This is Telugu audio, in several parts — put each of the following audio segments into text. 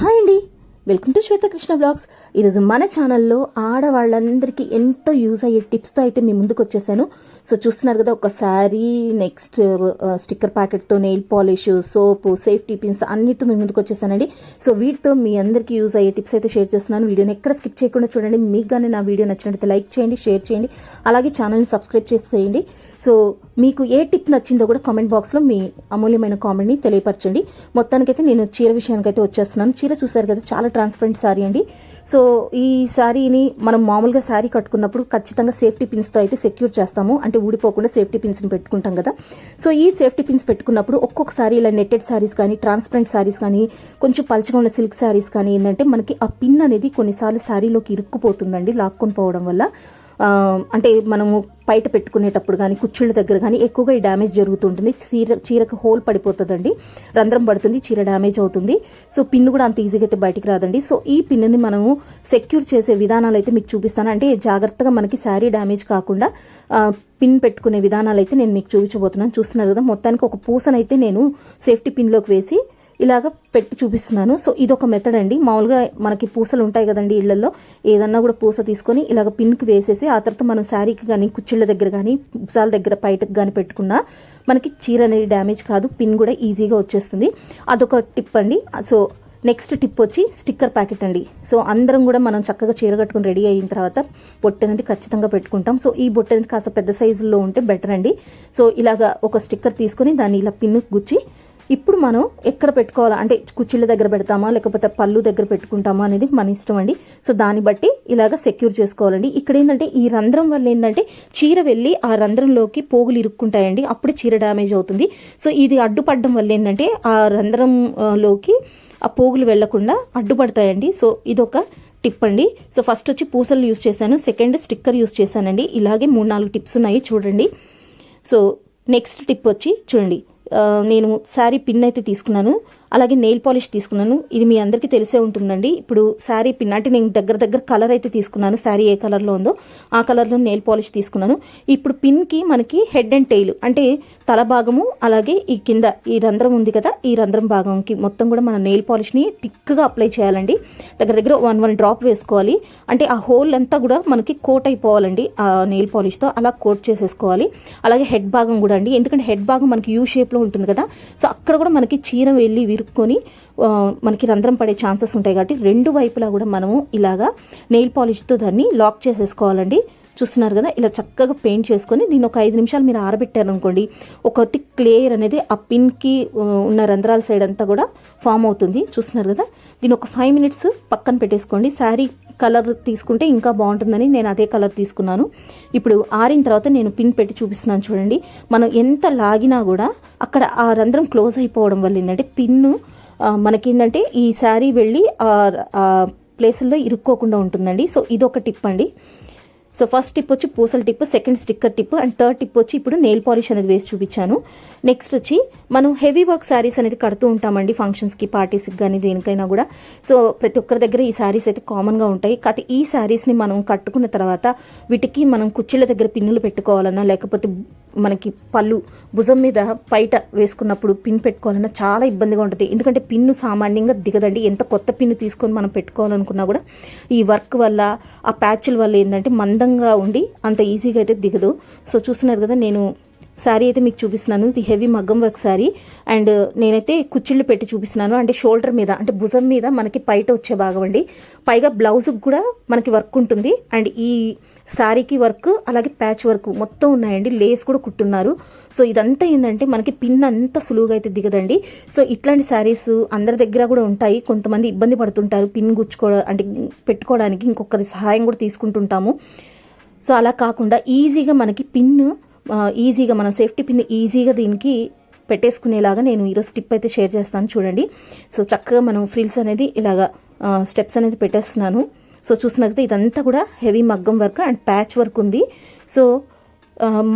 హాయ్ అండి. వెల్కమ్ టు శ్వేతకృష్ణ బ్లాగ్స్ ఈరోజు మన ఛానల్లో ఆడవాళ్ళందరికీ ఎంతో యూజ్ అయ్యే టిప్స్తో అయితే మీ ముందుకు వచ్చేసాను. సో చూస్తున్నారు కదా ఒక sari next sticker ప్యాకెట్తో nail polish soap safety pins అన్నిటితో మీ ముందుకు వచ్చేసానండి. సో వీటితో మీ అందరికీ యూజ్ అయ్యే టిప్స్ అయితే షేర్ చేస్తున్నాను. వీడియోని ఎక్కడ స్కిప్ చేయకుండా చూడండి. మీకు కానీ నా వీడియో నచ్చినట్లయితే లైక్ చేయండి షేర్ చేయండి. అలాగే ఛానల్ని సబ్స్క్రైబ్ చేసేయండి. సో మీకు ఏ టిప్ నచ్చిందో కూడా కామెంట్ బాక్స్లో మీ అమూల్యమైన కామెంట్ని తెలియపరచండి. మొత్తానికైతే నేను చీర విషయానికైతే వచ్చేస్తున్నాను. చీర చూసారు కదా చాలా ట్రాన్స్పరెంట్ సారీ అండి. సో ఈ శారీని మనం మామూలుగా శారీ కట్టుకున్నప్పుడు ఖచ్చితంగా సేఫ్టీ పిన్స్తో అయితే సెక్యూర్ చేస్తాము. అంటే ఊడిపోకుండా సేఫ్టీ పిన్స్ని పెట్టుకుంటాం కదా. సో ఈ సేఫ్టీ పిన్స్ పెట్టుకున్నప్పుడు ఒక్కొక్కసారి ఇలా నెట్టెడ్ శారీస్ కానీ ట్రాన్స్పరెంట్ శారీస్ కానీ కొంచెం పలచగా ఉన్న సిల్క్ శారీస్ కానీ ఏంటంటే మనకి ఆ పిన్ అనేది కొన్నిసార్లు శారీలోకి ఇరుక్కుపోతుందండి లాక్కొని పోవడం వల్ల. అంటే మనము బయట పెట్టుకునేటప్పుడు కానీ కుచ్చుళ్ళ దగ్గర కానీ ఎక్కువగా ఈ డ్యామేజ్ జరుగుతుంటుంది. చీర చీరకు హోల్ పడిపోతుందండి. రంధ్రం పడుతుంది చీర డ్యామేజ్ అవుతుంది. సో పిన్ కూడా అంత ఈజీగా అయితే బయటికి రాదండి. సో ఈ పిన్ని మనము సెక్యూర్ చేసే విధానాలు అయితే మీకు చూపిస్తాను. అంటే జాగ్రత్తగా మనకి శారీ డ్యామేజ్ కాకుండా పిన్ పెట్టుకునే విధానాలు అయితే నేను మీకు చూపించబోతున్నాను. చూస్తున్నారు కదా మొత్తానికి ఒక పూసనైతే నేను సేఫ్టీ పిన్లోకి వేసి ఇలాగ పెట్టి చూపిస్తున్నాను. సో ఇది ఒక మెథడ్ అండి. మామూలుగా మనకి పూసలు ఉంటాయి కదండి ఇళ్ళలో ఏదన్నా కూడా పూస తీసుకొని ఇలాగ పిన్కి వేసేసి ఆ తర్వాత మనం శారీకి కానీ కుచ్చిళ్ళ దగ్గర కానీ భుజాల దగ్గర బయటకు కానీ పెట్టుకున్నా మనకి చీర అనేది డ్యామేజ్ కాదు. పిన్ కూడా ఈజీగా వచ్చేస్తుంది. అదొక టిప్ అండి. సో నెక్స్ట్ టిప్ వచ్చి స్టిక్కర్ ప్యాకెట్ అండి. సో అందరం కూడా మనం చక్కగా చీర కట్టుకుని రెడీ అయిన తర్వాత బొట్టు అనేది ఖచ్చితంగా పెట్టుకుంటాం. సో ఈ బొట్టు అనేది కాస్త పెద్ద సైజులో ఉంటే బెటర్ అండి. సో ఇలాగా ఒక స్టిక్కర్ తీసుకొని దాన్ని ఇలా పిన్ను గుచ్చి ఇప్పుడు మనం ఎక్కడ పెట్టుకోవాలా? అంటే కుచ్చిళ్ళ దగ్గర పెడతామా? లేకపోతే పళ్ళు దగ్గర పెట్టుకుంటామా అనేది మన ఇష్టం అండి. సో దాన్ని బట్టి ఇలాగ సెక్యూర్ చేసుకోవాలండి. ఇక్కడ ఏంటంటే ఈ రంధ్రం వల్ల ఏంటంటే చీర వెళ్ళి ఆ రంధ్రంలోకి పోగులు ఇరుక్కుంటాయండి. అప్పుడే చీర డ్యామేజ్ అవుతుంది. సో ఇది అడ్డుపడడం వల్ల ఏంటంటే ఆ రంధ్రంలోకి ఆ పోగులు వెళ్ళకుండా అడ్డుపడతాయండి. సో ఇదొక టిప్ అండి. సో ఫస్ట్ వచ్చి పూసలు యూస్ చేశాను. సెకండ్ స్టిక్కర్ యూస్ చేశానండి. ఇలాగే మూడు నాలుగు టిప్స్ ఉన్నాయి చూడండి. సో నెక్స్ట్ టిప్ వచ్చి చూడండి. నేను శారీ పిన్ అయితే తీసుకున్నాను. అలాగే నెయిల్ పాలిష్ తీసుకున్నాను. ఇది మీ అందరికీ తెలిసే ఉంటుందండి. ఇప్పుడు శారీ పిన్ అంటే నేను దగ్గర దగ్గర కలర్ అయితే తీసుకున్నాను. శారీ ఏ కలర్లో ఉందో ఆ కలర్లో నెయిల్ పాలిష్ తీసుకున్నాను. ఇప్పుడు పిన్కి మనకి హెడ్ అండ్ టెయిల్ అంటే తల భాగము అలాగే ఈ కింద ఈ రంధ్రం ఉంది కదా ఈ రంధ్రం భాగంకి మొత్తం కూడా మన నెయిల్ పాలిష్ని థిక్గా అప్లై చేయాలండి. దగ్గర దగ్గర వన్ వన్ డ్రాప్ వేసుకోవాలి. అంటే ఆ హోల్ అంతా కూడా మనకి కోట్ అయిపోవాలండి ఆ నెయిల్ పాలిష్తో అలా కోట్ చేసేసుకోవాలి. అలాగే హెడ్ భాగం కూడా అండి. ఎందుకంటే హెడ్ భాగం మనకి యూ షేప్లో ఉంటుంది కదా సో అక్కడ కూడా మనకి చీర వెళ్ళి ఇరుక్కొని మనకి రంధ్రం పడే ఛాన్సెస్ ఉంటాయి కాబట్టి రెండు వైపులా కూడా మనము ఇలాగా నెయిల్ పాలిష్తో దాన్ని లాక్ చేసేసుకోవాలండి. చూస్తున్నారు కదా ఇలా చక్కగా పెయింట్ చేసుకొని దీన్ని ఒక ఐదు నిమిషాలు మీరు ఆరబెట్టారు అనుకోండి ఒకటి క్లియర్ అనేది ఆ పిన్కి ఉన్న రంధ్రాల సైడ్ అంతా కూడా ఫామ్ అవుతుంది. చూస్తున్నారు కదా దీన్ని ఒక ఫైవ్ మినిట్స్ పక్కన పెట్టేసుకోండి. శారీ కలర్ తీసుకుంటే ఇంకా బాగుంటుందని నేను అదే కలర్ తీసుకున్నాను. ఇప్పుడు ఆరిన తర్వాత నేను పిన్ పెట్టి చూపిస్తున్నాను చూడండి. మనం ఎంత లాగినా కూడా అక్కడ ఆ రంధ్రం క్లోజ్ అయిపోవడం వల్ల ఏంటంటే పిన్ను మనకేంటంటే ఈ శారీ వెళ్ళి ఆ ప్లేసుల్లో ఇరుక్కోకుండా ఉంటుందండి. సో ఇదొక టిప్ అండి. సో ఫస్ట్ టిప్ వచ్చి పూసల tip second sticker tip and third tip వచ్చి ఇప్పుడు నెయిల్ పాలిష్ అనేది వేసి చూపించాను. నెక్స్ట్ వచ్చి మనం హెవీ వర్క్ శారీస్ అనేది కడుతూ ఉంటామండి ఫంక్షన్స్కి పార్టీస్కి కానీ దేనికైనా కూడా. సో ప్రతి ఒక్కరి దగ్గర ఈ శారీస్ అయితే కామన్గా ఉంటాయి. కాకపోతే ఈ శారీస్ని మనం కట్టుకున్న తర్వాత వీటికి మనం కుర్చీల దగ్గర పిన్నులు పెట్టుకోవాలన్నా లేకపోతే మనకి పళ్ళు భుజం మీద పైట వేసుకున్నప్పుడు పిన్ పెట్టుకోవాలన్నా చాలా ఇబ్బందిగా ఉంటుంది. ఎందుకంటే పిన్ను సామాన్యంగా దిగదండి. ఎంత కొత్త పిన్ను తీసుకొని మనం పెట్టుకోవాలనుకున్నా కూడా ఈ వర్క్ వల్ల ఆ ప్యాచ్ల వల్ల ఏంటంటే మందంగా ఉండి అంత ఈజీగా అయితే దిగదు. సో చూస్తున్నారు కదా నేను శారీ అయితే మీకు చూపిస్తున్నాను. ఇది హెవీ మగ్గం వర్క్ శారీ. అండ్ నేనైతే కుచ్చిళ్ళు పెట్టి చూపిస్తున్నాను. అంటే షోల్డర్ మీద అంటే భుజం మీద మనకి పైట వచ్చే భాగం అండి. పైగా బ్లౌజ్కి కూడా మనకి వర్క్ ఉంటుంది. అండ్ ఈ శారీకి వర్క్ అలాగే ప్యాచ్ వర్క్ మొత్తం ఉన్నాయండి. లేస్ కూడా కుట్టున్నారు. సో ఇదంతా ఏంటంటే మనకి పిన్ అంత సులువుగా అయితే దిగదండి. సో ఇట్లాంటి శారీస్ అందరి దగ్గర కూడా ఉంటాయి. కొంతమంది ఇబ్బంది పడుతుంటారు. పిన్ గుచ్చుకో అంటే పెట్టుకోవడానికి ఇంకొకరి సహాయం కూడా తీసుకుంటుంటాము. సో అలా కాకుండా ఈజీగా మనకి పిన్ ఈజీగా మన సేఫ్టీ పిన్ ఈజీగా దీనికి పెట్టేసుకునేలాగా నేను ఈరోజు టిప్ అయితే షేర్ చేస్తాను చూడండి. సో చక్కగా మనం ఫ్రిల్స్ అనేది ఇలాగా స్టెప్స్ అనేది పెట్టేస్తున్నాను. సో చూసినట్లయితే ఇదంతా కూడా హెవీ మగ్గం వర్క్ అండ్ ప్యాచ్ వర్క్ ఉంది. సో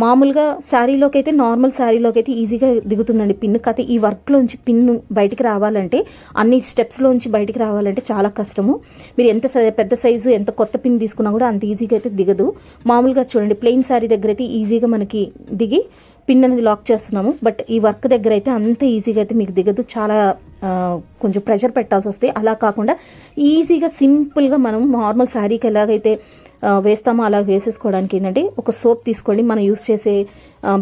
మామూలుగా శారీలోకి అయితే నార్మల్ శారీలోకి అయితే ఈజీగా దిగుతుందండి పిన్ కాకపోతే ఈ వర్క్లోంచి పిన్ బయటికి రావాలంటే అన్ని స్టెప్స్లోంచి బయటికి రావాలంటే చాలా కష్టము. మీరు ఎంత పెద్ద సైజు ఎంత కొత్త పిన్ తీసుకున్నా కూడా అంత ఈజీగా అయితే దిగదు. మామూలుగా చూడండి ప్లెయిన్ శారీ దగ్గర అయితే ఈజీగా మనకి దిగి పిన్ అనేది లాక్ చేస్తున్నాము. బట్ ఈ వర్క్ దగ్గర అయితే అంత ఈజీగా అయితే మీకు దిగదు. చాలా కొంచెం ప్రెషర్ పెట్టాల్సి వస్తే అలా కాకుండా ఈజీగా సింపుల్గా మనం నార్మల్ శారీకి ఎలాగైతే వేస్తామో అలా వేసేసుకోవడానికి ఏంటంటే ఒక సోప్ తీసుకోండి. మనం యూస్ చేసే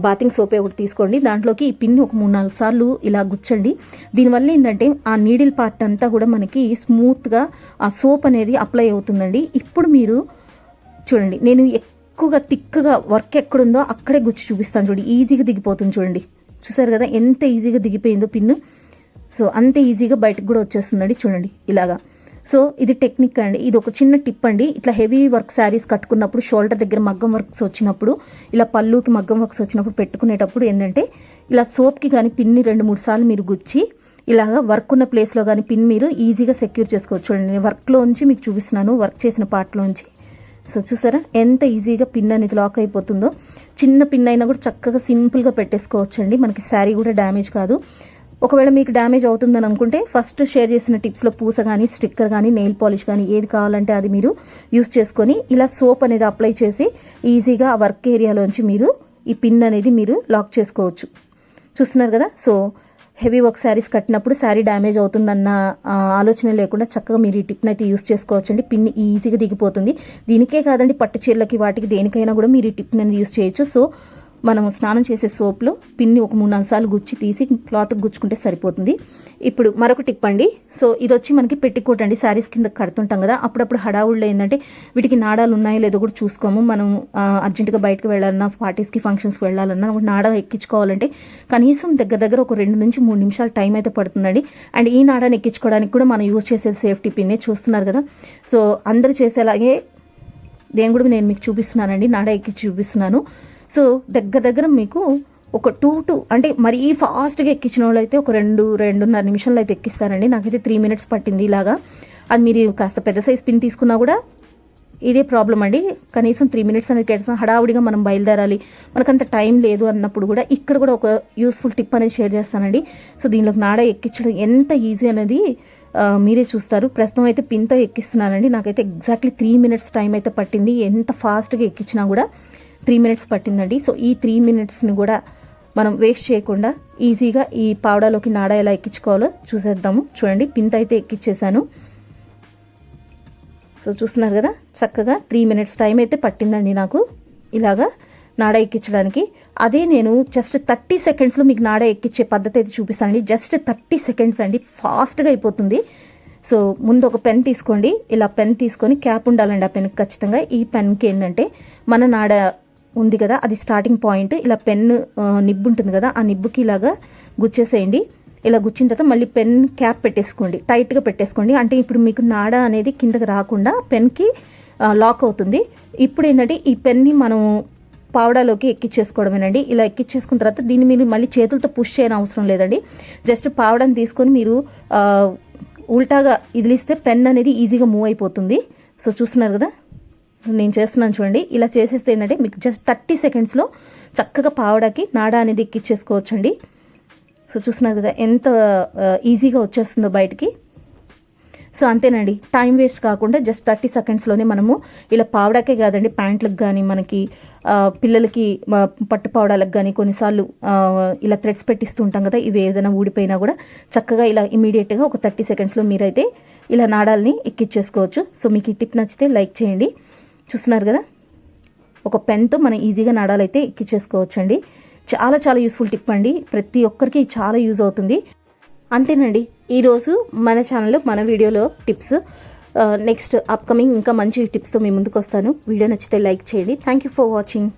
బాతింగ్ సోపే ఒకటి తీసుకోండి. దాంట్లోకి ఈ పిన్ ఒక మూడు నాలుగు సార్లు ఇలా గుచ్చండి. దీనివల్ల ఏంటంటే ఆ నీడిల్ పార్ట్ అంతా కూడా మనకి స్మూత్గా ఆ సోప్ అనేది అప్లై అవుతుందండి. ఇప్పుడు మీరు చూడండి నేను ఎక్కువగా థిక్గా వర్క్ ఎక్కడుందో అక్కడే గుచ్చి చూపిస్తాను చూడండి. ఈజీగా దిగిపోతుంది చూడండి. చూసారు కదా ఎంత ఈజీగా దిగిపోయిందో పిన్ను. సో అంత ఈజీగా బయటకు కూడా వచ్చేస్తుందండి చూడండి ఇలాగా. సో ఇది టెక్నిక్ అండి. ఇది ఒక చిన్న టిప్ అండి. ఇట్లా హెవీ వర్క్ శారీస్ కట్టుకున్నప్పుడు షోల్డర్ దగ్గర మగ్గం వర్క్స్ వచ్చినప్పుడు ఇలా పళ్ళుకి మగ్గం వర్క్స్ వచ్చినప్పుడు పెట్టుకునేటప్పుడు ఏంటంటే ఇలా సోప్కి కానీ పిన్ని రెండు మూడు సార్లు మీరు గుచ్చి ఇలాగా వర్క్ ఉన్న ప్లేస్లో కానీ పిన్ మీరు ఈజీగా సెక్యూర్ చేసుకోవచ్చు. చూడండి నేను వర్క్లోంచి మీకు చూపిస్తున్నాను వర్క్ చేసిన పార్ట్లోంచి సో చూసారా? ఎంత ఈజీగా పిన్ అనేది లాక్ అయిపోతుందో. చిన్న పిన్ అయినా కూడా చక్కగా సింపుల్గా పెట్టేసుకోవచ్చండి. మనకి శారీ కూడా డ్యామేజ్ కాదు. ఒకవేళ మీకు డ్యామేజ్ అవుతుందని అనుకుంటే ఫస్ట్ షేర్ చేసిన టిప్స్లో పూస కానీ స్టిక్కర్ కానీ నెయిల్ పాలిష్ కానీ ఏది కావాలంటే అది మీరు యూస్ చేసుకొని ఇలా సోప్ అనేది అప్లై చేసి ఈజీగా ఆ వర్క్ ఏరియాలోంచి మీరు ఈ పిన్ అనేది మీరు లాక్ చేసుకోవచ్చు. చూస్తున్నారు కదా? సో హెవీ వర్క్ శారీస్ కట్టినప్పుడు శారీ డ్యామేజ్ అవుతుందన్న ఆలోచన లేకుండా చక్కగా మీరు ఈ టిప్ని అయితే యూస్ చేసుకోవచ్చండి. పిన్ ఈజీగా దిగిపోతుంది. దీనికే కాదండి పట్టు చీరలకి వాటికి దేనికైనా కూడా మీరు ఈ టిప్ని అనేది యూస్ చేయొచ్చు. సో మనం స్నానం చేసే సోప్లో పిన్ని ఒక మూడు నాలుగు సార్లు గుచ్చి తీసి క్లాత్ గుచ్చుకుంటే సరిపోతుంది. ఇప్పుడు మరొక టిప్ అండి. సో ఇది వచ్చి మనకి పెట్టికోట్ అండి. శారీస్ కింద కడుతుంటాం కదా అప్పుడప్పుడు హడావుళ్ళు ఏంటంటే వీటికి నాడాలు ఉన్నాయో లేదో కూడా చూసుకోము. మనం అర్జెంటుగా బయటకు వెళ్ళాలన్నా పార్టీస్కి ఫంక్షన్స్కి వెళ్ళాలన్నా ఒక నాడ ఎక్కించుకోవాలంటే కనీసం దగ్గర దగ్గర ఒక రెండు నుంచి మూడు నిమిషాలు టైం అయితే పడుతుందండి. అండ్ ఈ నాడాన్ని ఎక్కించుకోవడానికి కూడా మనం యూజ్ చేసే సేఫ్టీ పిన్నే చూస్తున్నారు కదా. సో అందరు చేసేలాగే దేని కూడా నేను మీకు చూపిస్తున్నానండి. నాడ ఎక్కించి చూపిస్తున్నాను. సో దగ్గర దగ్గర మీకు ఒక టూ టు అంటే మరీ ఫాస్ట్గా ఎక్కించిన వాళ్ళు అయితే ఒక రెండు రెండున్నర నిమిషాల్లో అయితే ఎక్కిస్తారండి. నాకైతే త్రీ మినిట్స్ పట్టింది ఇలాగా. అది మీరు కాస్త పెద్ద సైజ్ పిన్ తీసుకున్నా కూడా ఇదే ప్రాబ్లం అండి. కనీసం త్రీ మినిట్స్ అనేది కేటాయిస్తాం. హడావుడిగా మనం బయలుదేరాలి. మనకంత టైం లేదు అన్నప్పుడు కూడా ఇక్కడ కూడా ఒక యూస్ఫుల్ టిప్ అనేది షేర్ చేస్తానండి. సో దీనిలోకి నాడ ఎక్కించడం ఎంత ఈజీ అనేది మీరే చూస్తారు. ప్రస్తుతం అయితే పిన్తో ఎక్కిస్తున్నానండి. నాకైతే ఎగ్జాక్ట్లీ త్రీ మినిట్స్ టైం అయితే పట్టింది. ఎంత ఫాస్ట్గా ఎక్కించినా కూడా త్రీ మినిట్స్ పట్టిందండి. సో ఈ త్రీ మినిట్స్ని కూడా మనం వేస్ట్ చేయకుండా ఈజీగా ఈ పావడాలోకి నాడ ఎలా ఎక్కించుకోవాలో చూసేద్దాము. చూడండి పింత అయితే ఎక్కించేసాను సో చూస్తున్నారు కదా చక్కగా త్రీ మినిట్స్ టైం అయితే పట్టిందండి నాకు ఇలాగా నాడ ఎక్కించడానికి. అదే నేను జస్ట్ థర్టీ సెకండ్స్లో మీకు నాడ ఎక్కించే పద్ధతి అయితే చూపిస్తానండి. జస్ట్ థర్టీ సెకండ్స్ అండి ఫాస్ట్గా అయిపోతుంది. సో ముందు ఒక పెన్ తీసుకోండి. ఇలా పెన్ తీసుకొని క్యాప్ ఉండాలండి ఆ పెన్కి ఖచ్చితంగా. ఈ పెన్కి ఏంటంటే మన నాడ ఉంది కదా అది స్టార్టింగ్ పాయింట్ ఇలా పెన్ నిబ్బు ఉంటుంది కదా ఆ నిబ్బుకి ఇలాగా గుచ్చేసేయండి. ఇలా గుచ్చిన తర్వాత మళ్ళీ పెన్ క్యాప్ పెట్టేసుకోండి. టైట్గా పెట్టేసుకోండి. అంటే ఇప్పుడు మీకు నాడ అనేది కిందకి రాకుండా పెన్కి లాక్ అవుతుంది. ఇప్పుడు ఏంటంటే ఈ పెన్ని మనం పావడాలోకి ఎక్కిచ్చేసుకోవడమేనండి. ఇలా ఎక్కిచ్చేసుకున్న తర్వాత దీన్ని మీరు మళ్ళీ చేతులతో పుష్ చేయని అవసరం లేదండి. జస్ట్ పావడాన్ని తీసుకొని మీరు ఉల్టాగా ఇదిలిస్తే పెన్ అనేది ఈజీగా మూవ్ అయిపోతుంది. సో చూస్తున్నారు కదా? నేను చేస్తున్నాను చూడండి. ఇలా చేసేస్తే ఏంటంటే మీకు జస్ట్ థర్టీ సెకండ్స్లో చక్కగా పావడాకి నాడ అనేది ఎక్కిచ్చేసుకోవచ్చండి సో చూస్తున్నారు కదా ఎంత ఈజీగా వచ్చేస్తుందో బయటికి. సో అంతేనండి. టైం వేస్ట్ కాకుండా జస్ట్ థర్టీ సెకండ్స్లోనే మనము ఇలా పావడాకే కాదండి ప్యాంట్లకు కానీ మనకి పిల్లలకి పట్టు పావడాలకు కానీ కొన్నిసార్లు ఇలా థ్రెడ్స్ పెట్టిస్తూ ఉంటాం కదా ఇవి ఏదైనా ఊడిపోయినా కూడా చక్కగా ఇలా ఇమీడియట్గా ఒక థర్టీ సెకండ్స్లో మీరైతే ఇలా నాడాలని ఎక్కిచ్చేసుకోవచ్చు. సో మీకు ఈ టిప్ నచ్చితే లైక్ చేయండి. చూస్తున్నారు కదా? ఒక పెన్తో మనం ఈజీగా నడాలైతే ఎక్కిచ్చేసుకోవచ్చండి చాలా చాలా యూస్ఫుల్ టిప్ అండి. ప్రతి ఒక్కరికి చాలా యూజ్ అవుతుంది. అంతేనండి. ఈరోజు మన ఛానల్లో మన వీడియోలో టిప్స్ నెక్స్ట్ అప్కమింగ్ ఇంకా మంచి టిప్స్తో మీ ముందుకు వస్తాను వీడియో నచ్చితే లైక్ చేయండి. Thank you for watching